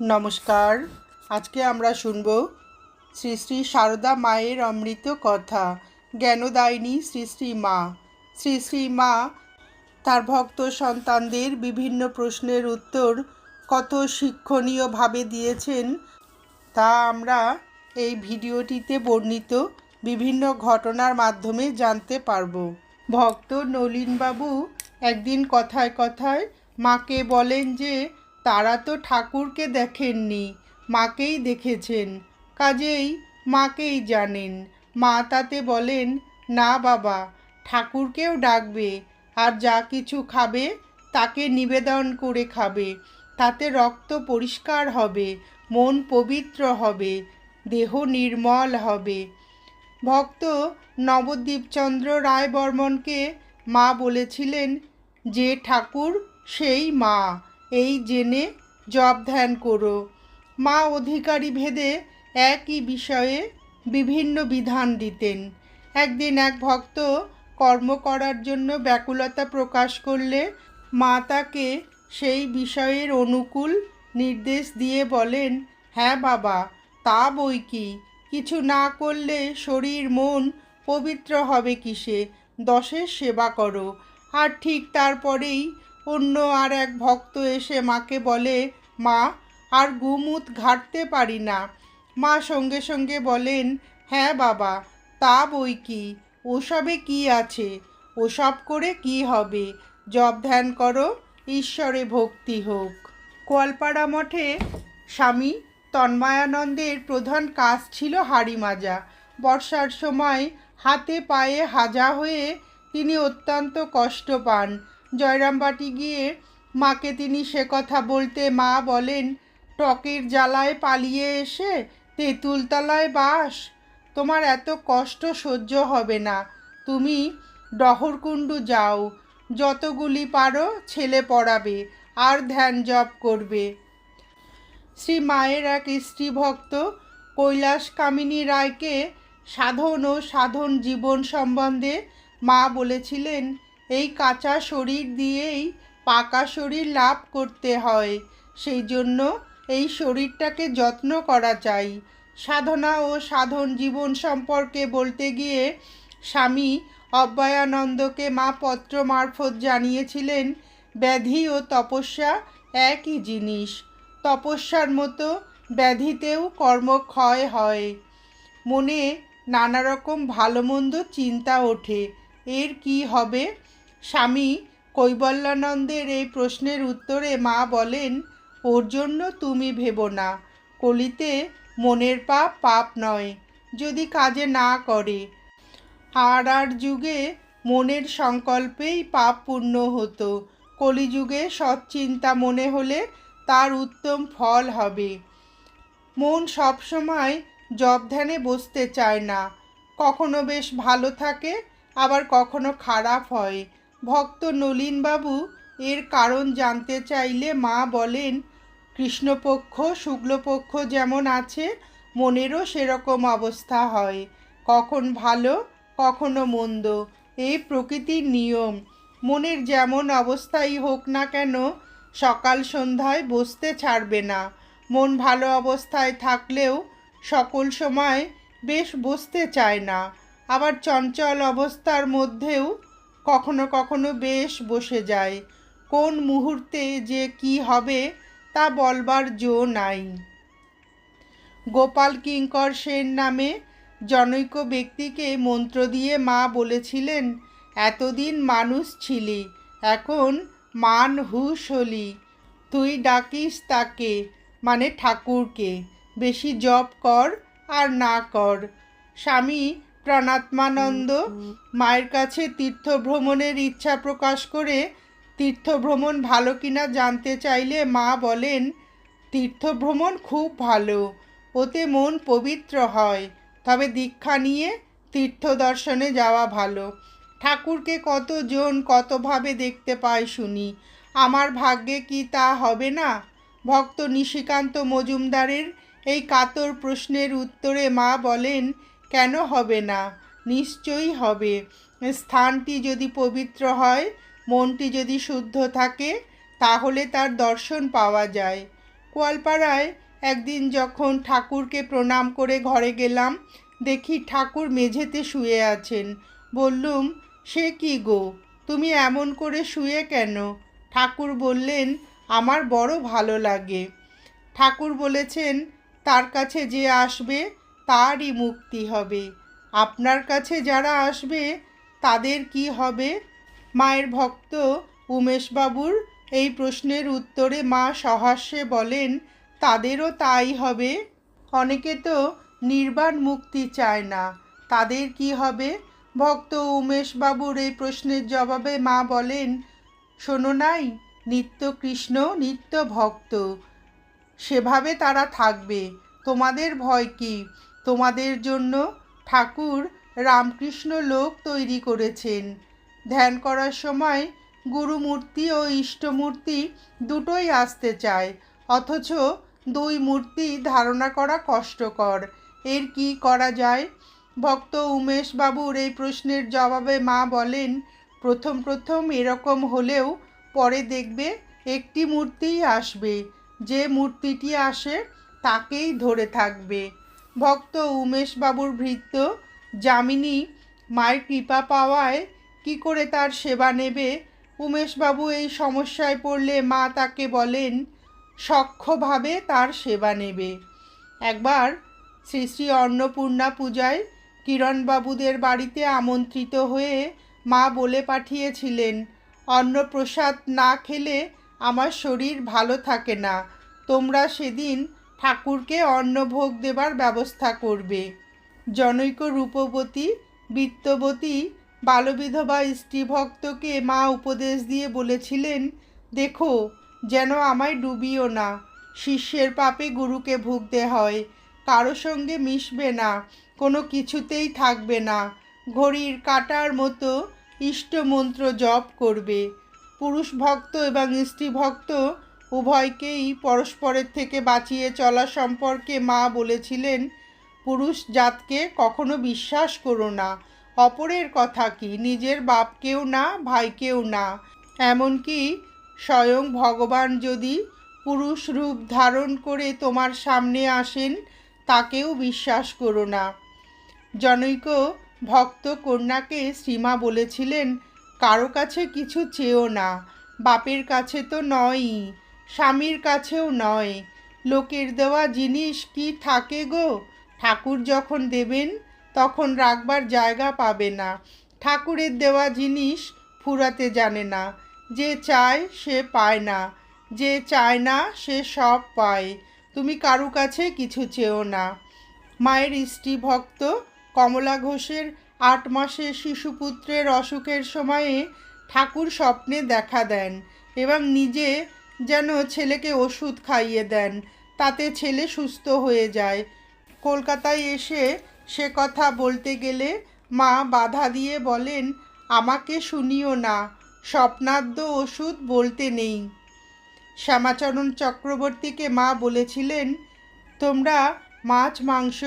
নমস্কার। আজকে আমরা শুনব শ্রী শ্রী সারদা মায়ের অমৃত কথা, জ্ঞানদায়িনী শ্রী শ্রী মা। শ্রী শ্রী মা, তার ভক্ত সন্তানদের বিভিন্ন প্রশ্নের উত্তর কত শিক্ষণীয়ভাবে দিয়েছেন তা আমরা এই ভিডিওটিতে বর্ণিত বিভিন্ন ঘটনার মাধ্যমে জানতে পারব। ভক্ত নলিনবাবু একদিন কথায় কথায় মাকে বলেন যে তারা তো ঠাকুরকে দেখেননি, মাকেই দেখেছেন। কাজেই মাকেই জানেন। মা তাতে বলেন, না বাবা, ঠাকুরকেও ডাকবে, আর যা কিছু খাবে তাকে নিবেদন করে খাবে। তাতে রক্ত পরিষ্কার হবে, মন পবিত্র হবে, দেহ নির্মল হবে। ভক্ত নবদ্বীপচন্দ্র রায় বর্মনকে মা বলেছিলেন, যে ঠাকুর, সেই মা। এই জেনে জপ ধ্যান করো। মা অধিকারী ভেদে একই বিষয়ে বিভিন্ন বিধান দিতেন। একদিন এক ভক্ত কর্ম করার জন্য ব্যাকুলতা প্রকাশ করলে মা তাকে সেই বিষয়ের অনুকূল নির্দেশ দিয়ে বলেন হ্যাঁ বাবা, তা বই কি? কিছু না করলে শরীর মন পবিত্র হবে কিসে? দশের সেবা করো। আর ঠিক তারপরেই অন্য আর এক ভক্ত এসে মাকে বলে, মা, আর গুমুত ঘাটতে পারি না। মা সঙ্গে সঙ্গে বলেন হ্যাঁ বাবা, তা বই কি? ওসবে কি আছে? ওসব করে কি হবে? জপ ধ্যান করো, ঈশ্বরে ভক্তি হোক। কোয়ালপাড়া মঠে স্বামী তন্ময়ানন্দের প্রধান কাজ ছিল হাড়ি মাজা। বর্ষার সময় হাতে পায়ে হাজা হয়ে তিনি অত্যন্ত কষ্ট পান। জয়রামবাটি গিয়ে মাকে তিনি সে কথা বলতে মা বলেন, টকের জ্বালায় পালিয়ে এসে তেঁতুলতলায় বাস। তোমার এত কষ্ট সহ্য হবে না। তুমি ডহরকুণ্ডু যাও। যতগুলি পারো ছেলে পড়াবে, আর ধ্যান জপ করবে শ্রী মায়ের এক স্ত্রী ভক্ত কৈলাস কামিনী রায়কে সাধন ও সাধন জীবন সম্বন্ধে মা বলেছিলেন এই কাঁচা শরীর দিয়েই পাকা শরীর লাভ করতে হয়। সেই জন্য এই শরীরটাকে যত্ন করা চাই। সাধনা ও সাধন জীবন সম্পর্কে বলতে গিয়ে স্বামী অব্যয়ানন্দকে মা পত্র মারফত জানিয়েছিলেন, ব্যাধি ও তপস্যা একই জিনিস। তপস্যার মতো ব্যাধিতেও কর্মক্ষয় হয়। মনে নানা রকম ভালো মন্দ চিন্তা ওঠে। এর কি হবে? স্বামী কৈবল্যানন্দের এই প্রশ্নের উত্তরে মা বলেন ওর জন্য তুমি ভেবো না। কলিতে মনের পাপ পাপ নয়, যদি কাজে না করে। আর আর যুগে মনের সংকল্পেই পাপ পূর্ণ হতো। কলিযুগে সৎচিন্তা মনে হলে তার উত্তম ফল হবে। মন সবসময় জব ধ্যানে বসতে চায় না। কখনো বেশ ভালো থাকে, আবার কখনো খারাপ হয়। ভক্ত নলিনবাবু এর কারণ জানতে চাইলে মা বলেন, কৃষ্ণপক্ষ, শুক্লপক্ষ যেমন আছে, মনেরও সেরকম অবস্থা হয়। কখন ভালো, কখনো মন্দ। এই প্রকৃতির নিয়ম। মনের যেমন অবস্থাই হোক না কেন, সকাল সন্ধ্যায় বসতে ছাড়বে না। মন ভালো অবস্থায় থাকলেও সকল সময় বেশ বসতে চায় না। আবার চঞ্চল অবস্থার মধ্যেও কখনো কখনো বেশ বসে যায়। কোন মুহূর্তে যে কি হবে তা বলবার জো নাই। গোপাল কিঙ্কর সেন নামে জনৈক ব্যক্তিকে মন্ত্র দিয়ে মা বলেছিলেন, এতদিন মানুষ ছিলি, এখন মান হুশ হলি। তুই ডাকিস তাকে মানে ঠাকুরকে, বেশি জপ কর আর না কর। স্বামী প্রাণাত্মানন্দ মায়ের কাছে তীর্থ ভ্রমণের ইচ্ছা প্রকাশ করে তীর্থ ভ্রমণ ভালো কিনা জানতে চাইলে মা বলেন তীর্থ ভ্রমণ খুব ভালো ওতে মন পবিত্র হয়। তবে দীক্ষা নিয়ে তীর্থ দর্শনে যাওয়া ভালো। ঠাকুরকে কতজন কতভাবে দেখতে পায় শুনি। আমার ভাগ্যে কি তা হবে না? ভক্ত নিশিকান্ত মজুমদারের এই কাতর প্রশ্নের উত্তরে মা বলেন কেন হবে না? নিশ্চয়ই হবে। স্থানটি যদি পবিত্র হয়, মনটি যদি শুদ্ধ থাকে, তাহলে তার দর্শন পাওয়া যায়। গোয়ালপাড়ায় একদিন যখন ঠাকুরকে প্রণাম করে ঘরে গেলাম, দেখি ঠাকুর মেঝেতে শুয়ে আছেন। বললুম, সে কি গো? তুমি এমন করে শুয়ে কেন? ঠাকুর বললেন, আমার বড় ভালো লাগে। ঠাকুর বলেছেন, তার কাছে যে আসবে তারই মুক্তি হবে। আপনার কাছে যারা আসবে, তাদের কি হবে? মায়ের ভক্ত উমেশবাবুর এই প্রশ্নের উত্তরে মা সহাস্যে বলেন, তাদেরও তাই হবে। অনেকে তো নির্বাণ মুক্তি চায় না। তাদের কি হবে? ভক্ত উমেশবাবুর এই প্রশ্নের জবাবে মা বলেন, শোনো নাই, নিত্য কৃষ্ণ, নিত্য ভক্ত। সেভাবে তারা থাকবে। তোমাদের ভয় কি? তোমাদের জন্য ঠাকুর রামকৃষ্ণ লোক তৈরি করেছেন। ধ্যান করার সময় গুরুমূর্তি ও ইষ্টমূর্তি দুটোই আসতে চায়, অথচ দুই মূর্তি ধারণা করা কষ্টকর। এর কি করা যায়? ভক্ত উমেশ বাবুর এই প্রশ্নের জবাবে মা বলেন, প্রথম প্রথম এরকম হলেও পরে দেখবে একটি মূর্তিই আসবে, যে মূর্তিটি আসে তাকেই ধরে থাকবে। ভক্ত উমেশবাবুর ভৃত্য, যামিনী মায়ের কৃপা পাওয়ায় কি করে তার সেবা নেবে? উমেশবাবু এই সমস্যায় পড়লে মা তাকে বলেন, সক্ষভাবে তার সেবা নেবে। একবার শ্রী শ্রী অন্নপূর্ণা পূজায় কিরণবাবুদের বাড়িতে আমন্ত্রিত হয়ে মা বলে পাঠিয়েছিলেন, অন্নপ্রসাদ না খেলে আমার শরীর ভালো থাকে না। তোমরা সেদিন ঠাকুরকে অন্নভোগ দেবার ব্যবস্থা করবে। জনৈক রূপবতী, বিত্তবতী, বালবিধবা স্ত্রীভক্তকে মা উপদেশ দিয়ে বলেছিলেন, দেখো, যেন আমায় ডুবিও না। শিষ্যের পাপে গুরুকে ভুগতে হয়। কারও সঙ্গে মিশবে না। কোনো কিছুতেই থাকবে না। ঘড়ির কাটার মতো ইষ্টমন্ত্র জপ করবে। পুরুষ ভক্ত এবং স্ত্রী ভক্ত উভয়কেই পরস্পরের থেকে বাঁচিয়ে চলা সম্পর্কে মা বলেছিলেন, পুরুষ জাতকে কখনো বিশ্বাস করো না, অপরের কথা কি, নিজের বাপকেও না, ভাইকেও না। এমনকি স্বয়ং ভগবান যদি পুরুষ রূপ ধারণ করে তোমার সামনে আসেন, তাকেও বিশ্বাস করো না। জনৈক ভক্ত কন্যাকে শ্রীমা বলেছিলেন, কারও কাছে কিছু চেয়েও না, বাপের কাছে তো নয়ই। স্বামীর কাছেও নয়। লোকের দেওয়া জিনিস কি থাকে গো? ঠাকুর যখন দেবেন, তখন রাখবার জায়গা পাবে না। ঠাকুরের দেওয়া জিনিস ফুরাতে জানে না। যে চায়, সে পায় না। যে চায় না, সে সব পায়। তুমি কারু কাছে কিছু চেও না। মায়ের স্ত্রী ভক্ত, কমলা ঘোষের আট মাসের শিশুপুত্রের অসুখের সময়ে ঠাকুর স্বপ্নে দেখা দেন এবং নিজে যেন ছেলেকে ওষুধ খাইয়ে দেন, তাতে ছেলে সুস্থ হয়ে যায়। কলকাতায় এসে সে কথা বলতে গেলে মা বাধা দিয়ে বলেন, আমাকে শুনিও না স্বপ্নাদ্য ওষুধ বলতে নেই। শ্যামাচরণ চক্রবর্তীকে মা বলেছিলেন, তোমরা মাছ, মাংস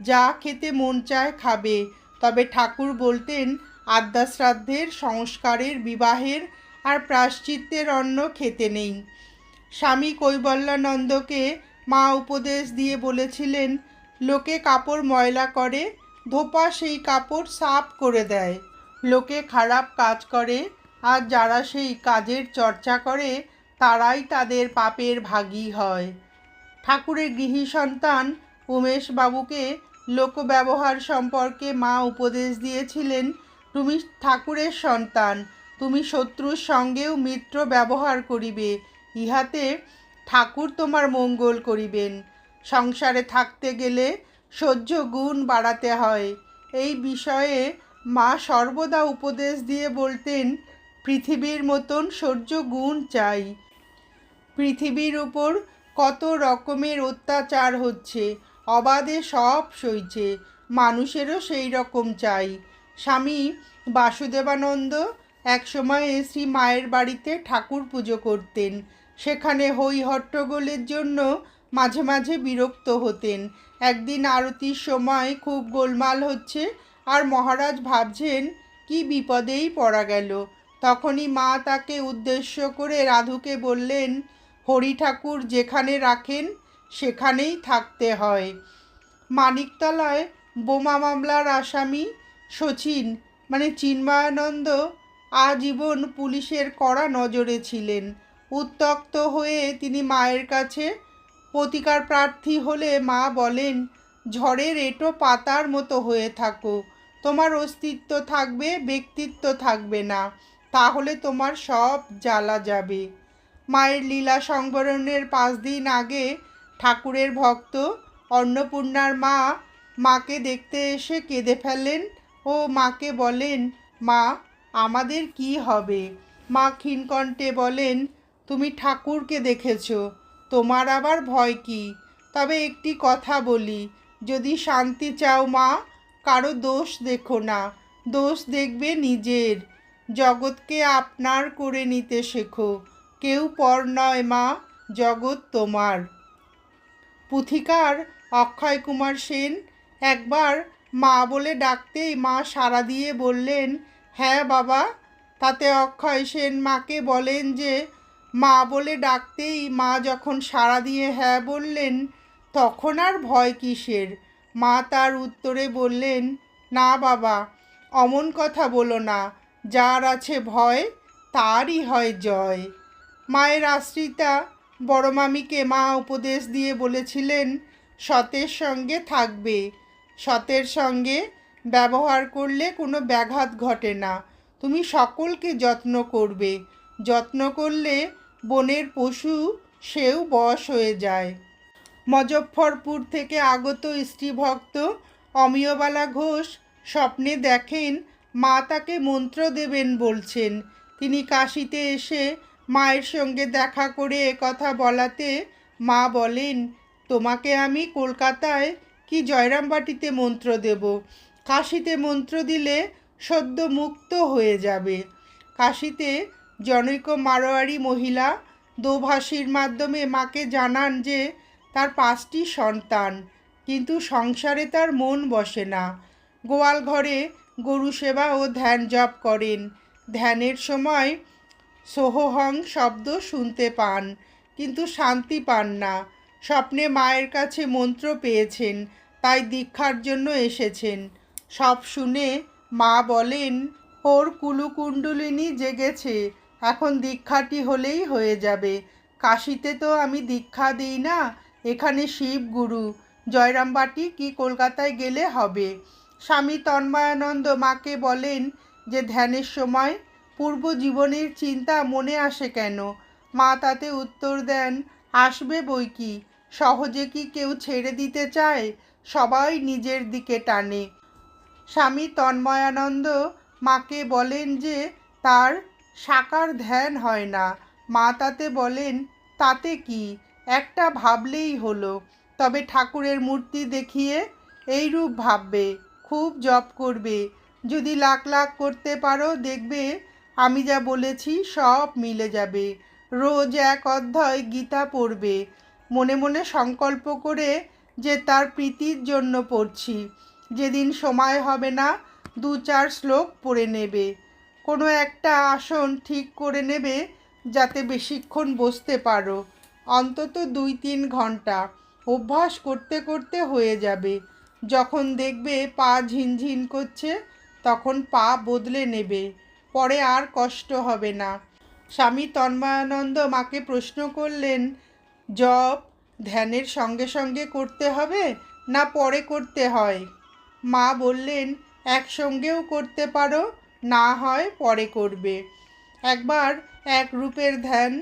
যা খেতে মন চায় খাবে। তবে ঠাকুর বলতেন, আদ্যাশ্রাদ্ধের সংস্কারের বিবাহের আর প্রাশ্চিত্যের অন্ন খেতে নেই। স্বামী কৈবল্যানন্দকে মা উপদেশ দিয়ে বলেছিলেন, লোকে কাপড় ময়লা করে, ধোপা সেই কাপড় সাফ করে দেয়। লোকে খারাপ কাজ করে, আর যারা সেই কাজের চর্চা করে, তারাই তাদের পাপের ভাগী হয়। ঠাকুরের গৃহী সন্তান উমেশ বাবুকে লোকব্যবহার সম্পর্কে মা উপদেশ দিয়েছিলেন, তুমি ঠাকুরের সন্তান তুমি শত্রুর সঙ্গেও মিত্র ব্যবহার করিবে, ইহাতে ঠাকুর তোমার মঙ্গল করিবেন। সংসারে থাকতে গেলে সহ্য গুণ বাড়াতে হয়। এই বিষয়ে মা সর্বদা উপদেশ দিয়ে বলতেন, পৃথিবীর মতন সহ্য গুণ চাই। পৃথিবীর উপর কত রকমের অত্যাচার হচ্ছে, অবাধে সব সইছে, মানুষেরও সেই রকম চাই। স্বামী বাসুদেবানন্দ একসময় শ্রী মায়ের বাড়িতে ঠাকুর পুজো করতেন। সেখানে হই হট্টগোলের জন্য মাঝে মাঝে বিরক্ত হতেন। একদিন আরতির সময় খুব গোলমাল হচ্ছে আর মহারাজ ভাবছেন, কি বিপদেই পড়া গেল? তখনই মা তাকে উদ্দেশ্য করে রাধুকে বললেন, হরি ঠাকুর যেখানে রাখেন, সেখানেই থাকতে হয়। মানিকতলায় বোমা মামলার আসামি সচিন মানে চিন্ময়ানন্দ আজীবন পুলিশের কড়া নজরে ছিলেন। উত্তক্ত হয়ে তিনি মায়ের কাছে প্রতিকার প্রার্থী হলে মা বলেন, ঝড়ের এটো পাতার মতো হয়ে থাকো। তোমার অস্তিত্ব থাকবে, ব্যক্তিত্ব থাকবে না। তাহলে তোমার সব জ্বালা যাবে। মায়ের লীলা সংবরণের পাঁচ দিন আগে ঠাকুরের ভক্ত অন্নপূর্ণার মা মাকে দেখতে এসে কেঁদে ফেলেন ও মাকে বলেন, মা আমাদের কি হবে? মা ক্ষীণকণ্ঠে বলেন, তুমি ঠাকুরকে দেখেছ, তোমার আবার ভয় কি? তবে একটি কথা বলি, যদি শান্তি চাও মা, কারও দোষ দেখো না, দোষ দেখবে নিজের। জগৎকে আপনার করে নিতে শেখো, কেউ পর নয় মা, জগৎ তোমার। পুথিকার অক্ষয় কুমার সেন একবার মা বলে ডাকতেই মা সাড়া দিয়ে বললেন হ্যাঁ বাবা, তাতে অক্ষয় সেন মাকে বলেন যে, মা বলে ডাকতেই মা যখন সাড়া দিয়ে হ্যাঁ বললেন, তখন আর ভয় কিসের? মা তার উত্তরে বললেন, না বাবা, অমন কথা বলো না, যার আছে ভয়, তারই হয় জয়। মায়ের আশ্রিতা বড় মামিকে মা উপদেশ দিয়ে বলেছিলেন, সতের সঙ্গে থাকবে। সতের সঙ্গে ব্যবহার করলে কোনো ব্যাঘাত ঘটে না। তুমি সকলকে যত্ন করবে। যত্ন করলে বনের পশু সেও বশ হয়ে যায়। মজফ্ফরপুর থেকে আগত স্ত্রীভক্ত অমিয়বালা ঘোষ স্বপ্নে দেখেন, মা তাকে মন্ত্র দেবেন বলছেন। তিনি কাশিতে এসে মায়ের সঙ্গে দেখা করে কথা বলাতে মা বলেন, তোমাকে আমি কলকাতায় কি জয়রামবাটিতে মন্ত্র দেব? কাশিতে মন্ত্র দিলে সদ্য মুক্ত হয়ে যাবে। কাশিতে জনৈক মারোয়ারি মহিলা দোভাষীর মাধ্যমে মাকে জানান যে তার পাঁচটি সন্তান, কিন্তু সংসারে তার মন বসে না। গোয়াল ঘরে গরু সেবা ও ধ্যান জপ করেন। ধ্যানের সময় সোহহং শব্দ শুনতে পান, কিন্তু শান্তি পান না। স্বপ্নে মায়ের কাছে মন্ত্র পেয়েছেন, তাই দীক্ষার জন্য এসেছেন। সব শুনে মা বলেন ওর কুলুকুণ্ডলিনী জেগেছে, এখন দীক্ষাটি হলেই হয়ে যাবে। কাশিতে তো আমি দীক্ষা দিই না, এখানে শিব গুরু। জয়রামবাটি কি কলকাতায় গেলে হবে? স্বামী তন্ময়ানন্দ মাকে বলেন যে, ধ্যানের সময় পূর্ব জীবনের চিন্তা মনে আসে কেন? মা তাতে উত্তর দেন, আসবে বই কি? সহজে কি কেউ ছেড়ে দিতে চায়? সবাই নিজের দিকে টানে। স্বামী তন্ময়ানন্দ মাকে বলেন যে তার সাকার ধ্যান হয় না। মা তাতে বলেন, তাতে কি? একটা ভাবলেই হলো। তবে ঠাকুরের মূর্তি দেখিয়ে এই রূপ ভাববে, খুব জপ করবে। যদি লাখ লাখ করতে পারো, দেখবে আমি যা বলেছি সব মিলে যাবে। রোজ এক অধ্যায় গীতা পড়বে। মনে মনে সংকল্প করে যে তার প্রীতির জন্য পড়ছি। যেদিন সময় হবে না, দু চার শ্লোক পড়ে নেবে। কোনো একটা আসন ঠিক করে নেবে, যাতে বেশিক্ষণ বসতে পারো। অন্তত দুই তিন ঘণ্টা। অভ্যাস করতে করতে হয়ে যাবে। যখন দেখবে পা ঝিনঝিন করছে, তখন পা বদলে নেবে। পরে আর কষ্ট হবে না। স্বামী তন্ময়ানন্দ মাকে প্রশ্ন করলেন, জপ ধ্যানের সঙ্গে সঙ্গে করতে হবে না পরে করতে হয়? মা বললেন, একসঙ্গেও করতে পারো, না হয় পরে করবে। একবার এক রূপের ধ্যান,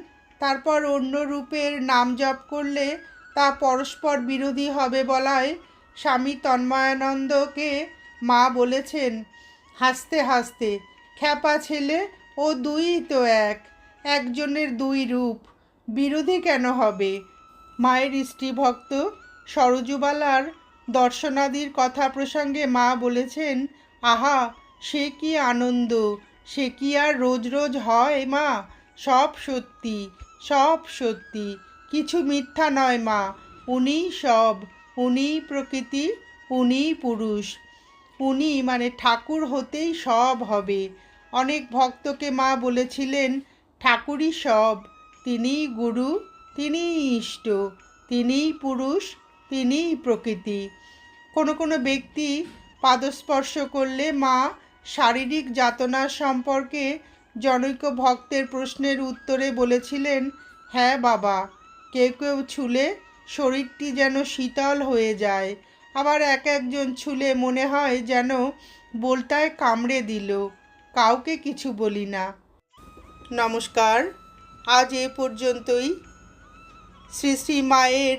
তারপর অন্য রূপের নাম জপ করলে তা পরস্পর বিরোধী হবে বলায় স্বামী তন্ময়ানন্দকে মা বলেছেন, হাসতে হাসতে, খ্যাপা ছেলে ও দুই তো এক, একজনের দুই রূপ, বিরোধী কেন হবে? মায়ের স্ত্রীভক্ত সরজুবালার দর্শনাদির কথা প্রসঙ্গে মা বলেছেন, আহা, সে কি আনন্দ, সে কি আর রোজ রোজ হয় মা? সব সত্যি সব সত্যি, কিছু মিথ্যা নয় মা উনি সব, উনিই প্রকৃতি, উনিই পুরুষ, উনি মানে ঠাকুর হতেই সব হবে। অনেক ভক্তকে মা বলেছিলেন, ঠাকুরই সব, তিনিই গুরু, তিনিই ইষ্ট, তিনিই পুরুষ তিনিই প্রকৃতি। কোনো কোনো ব্যক্তি পাদস্পর্শ করলে মা শারীরিক যাতনার সম্পর্কে জনৈক ভক্তের প্রশ্নের উত্তরে বলেছিলেন হ্যাঁ বাবা, কেউ কেউ ছুলে শরীরটি যেন শীতল হয়ে যায়। আবার এক একজন ছুলে মনে হয় যেন বোলটায় কামড়ে দিল। কাউকে কিছু বলি না। নমস্কার। আজ এ পর্যন্তই। শ্রী শ্রী মায়ের